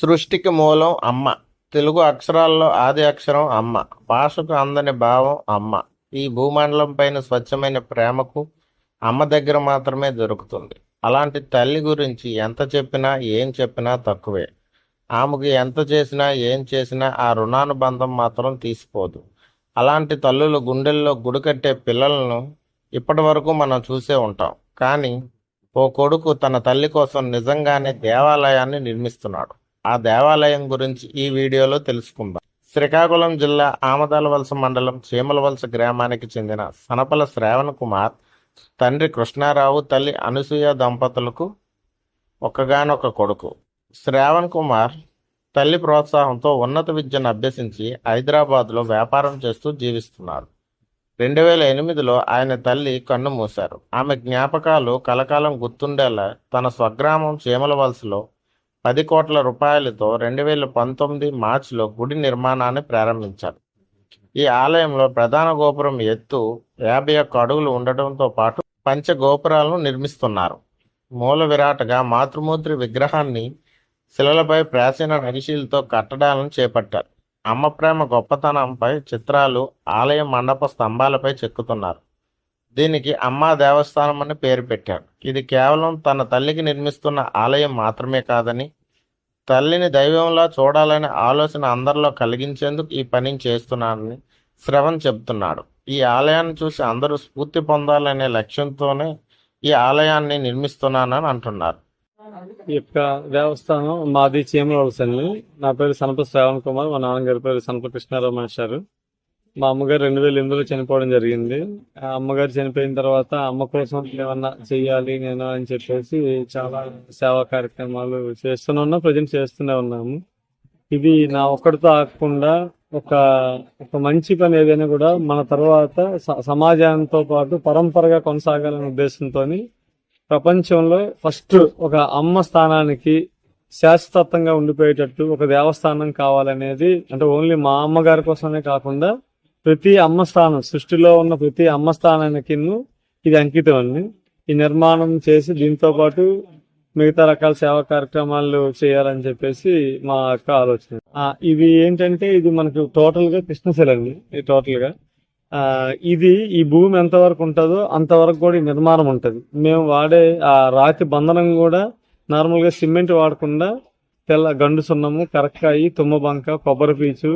సృష్టికి మూలం అమ్మ. తెలుగు అక్షరాల్లో ఆది అక్షరం అమ్మ. భాషకు అందని భావం అమ్మ. ఈ భూమండలం పైన స్వచ్ఛమైన ప్రేమకు అమ్మ దగ్గర మాత్రమే దొరుకుతుంది. అలాంటి తల్లి గురించి ఎంత చెప్పినా ఏం చెప్పినా తక్కువే. ఆమెకు ఎంత చేసినా ఏం చేసినా ఆ రుణానుబంధం మాత్రం తీసిపోదు. అలాంటి తల్లులు గుండెల్లో గుడి కట్టే పిల్లలను ఇప్పటి వరకు మనం చూసే ఉంటాం. కానీ ఓ కొడుకు తన తల్లి కోసం నిజంగానే దేవాలయాన్ని నిర్మిస్తున్నాడు. ఆ దేవాలయం గురించి ఈ వీడియోలో తెలుసుకుందాం. శ్రీకాకుళం జిల్లా ఆమదాలవలస మండలం చీమలవలస గ్రామానికి చెందిన సనపల శ్రావణ్ కుమార్ తండ్రి కృష్ణారావు తల్లి అనసూయ దంపతులకు ఒకగానొక కొడుకు. శ్రావణ్ కుమార్ తల్లి ప్రోత్సాహంతో ఉన్నత విద్యను అభ్యసించి హైదరాబాద్లో వ్యాపారం చేస్తూ జీవిస్తున్నారు రెండు వేల ఎనిమిదిలో ఆయన తల్లి కన్ను మూశారు. ఆమె జ్ఞాపకాలు కలకాలం గుర్తుండేలా తన స్వగ్రామం చీమలవలసలో పది కోట్ల రూపాయలతో రెండు వేల పంతొమ్మిది మార్చిలో గుడి నిర్మాణాన్ని ప్రారంభించారు. ఈ ఆలయంలో ప్రధాన గోపురం ఎత్తు యాభై ఒక్క అడుగులు ఉండటంతో పాటు పంచ గోపురాలను నిర్మిస్తున్నారు. మూల విరాటగా మాతృమూర్తి విగ్రహాన్ని శిలలపై ప్రాచీన నగిశీలతో కట్టడాలను చేపట్టారు. అమ్మ ప్రేమ గొప్పతనంపై చిత్రాలు ఆలయ మండప స్తంభాలపై చెక్కుతున్నారు. దీనికి అమ్మా దేవస్థానం అని పేరు పెట్టారు ఇది కేవలం తన తల్లికి నిర్మిస్తున్న ఆలయం మాత్రమే కాదని తల్లిని దైవంలా చూడాలనే ఆలోచన అందరిలో కలిగించేందుకు ఈ పనిని చేస్తున్నానని శ్రవణ్ చెబుతున్నాడు. ఈ ఆలయాన్ని చూసి అందరూ స్ఫూర్తి పొందాలనే లక్ష్యంతోనే ఈ ఆలయాన్ని నిర్మిస్తున్నానని అంటున్నారు. ఈ యొక్క దేవస్థానం మాది చీమలవలసండి నా పేరు సనప శ్రావణ్ కుమార్ మా నాన్నగారి పేరు సనప కృష్ణారావు మనిషారు మా అమ్మగారు రెండు వేల ఎనిమిదిలో చనిపోవడం జరిగింది. ఆ అమ్మగారు చనిపోయిన తర్వాత అమ్మ కోసం ఏమన్నా చెయ్యాలి నేను అని చెప్పేసి చాలా సేవా కార్యక్రమాలు చేస్తూనే ఉన్నాం ప్రజెంట్ చేస్తూనే ఉన్నాము. ఇది నా ఒక్కడితో ఆగకుండా ఒక ఒక మంచి పని ఏదైనా కూడా మన తర్వాత స- సమాజంతో పాటు పరంపరగా కొనసాగాలనే ఉద్దేశంతోని ప్రపంచంలో ఫస్ట్ ఒక అమ్మ స్థానానికి శాశ్వతంగా ఉండిపోయేటట్టు ఒక దేవస్థానం కావాలనేది అంటే ఓన్లీ మా అమ్మగారి కోసమే కాకుండా ప్రతి అమ్మ స్థానం సృష్టిలో ఉన్న ప్రతి అమ్మ స్థానానికి ఇది అంకితం అండి. ఈ నిర్మాణం చేసి దీంతో పాటు మిగతా రకాల సేవా కార్యక్రమాలు చేయాలని చెప్పేసి మా యొక్క ఆలోచన. ఇది ఏంటంటే ఇది మనకు టోటల్గా కృష్ణశిల అండి. ఇది టోటల్గా. ఇది ఈ భూమి ఎంతవరకు ఉంటుందో అంతవరకు కూడా ఈ నిర్మాణం ఉంటుంది. మేము వాడే ఆ రాతి బంధనం కూడా నార్మల్గా సిమెంట్ వాడకుండా తెల్ల గండు సున్నము కరక్కాయి తుమ్మబంక కొబ్బరి పీచు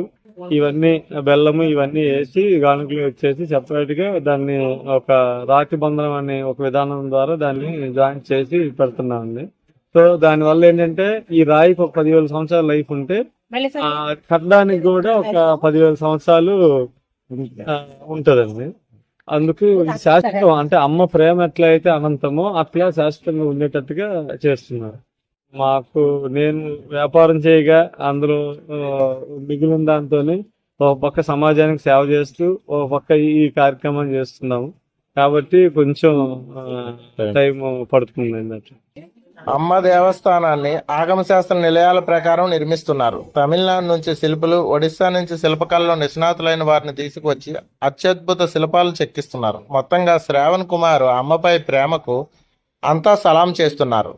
ఇవన్నీ బెల్లము ఇవన్నీ వేసి గానుగులు వచ్చేసి సెపరేట్గా దాన్ని ఒక రాతి బంధనం అనే ఒక విధానం ద్వారా దాన్ని జాయిన్ చేసి పెడుతున్నామండి. సో దాని వల్ల ఏంటంటే ఈ రాయికి ఒక పదివేల సంవత్సరాల లైఫ్ ఉంటే ఆ కట్టడానికి కూడా ఒక పదివేల సంవత్సరాలు ఉంటదండి. అందుకు శాశ్వతం అంటే అమ్మ ప్రేమ ఎట్లయితే అనంతమో అట్లా శాశ్వతంగా ఉండేటట్టుగా చేస్తున్నారు. మాకు నేను వ్యాపారం చేయగా అందులో మిగిలిన దాంతోనే ఒక పక్క సమాజానికి సేవ చేస్తూ ఒక పక్క ఈ కార్యక్రమం చేస్తున్నాము. కాబట్టి కొంచెం టైం పడుతుందండి అట్లా. అమ్మ దేవస్థానాన్ని ఆగమ శాస్త్ర నిలయాల ప్రకారం నిర్మిస్తున్నారు. తమిళనాడు నుంచి శిల్పులు ఒడిశా నుంచి శిల్పకళలో నిష్ణాతులైన వారిని తీసుకువచ్చి అత్యద్భుత శిల్పాలు చెక్కిస్తున్నారు. మొత్తంగా శ్రావణ్ కుమార్ అమ్మపై ప్రేమకు అంతా సలాం చేస్తున్నారు.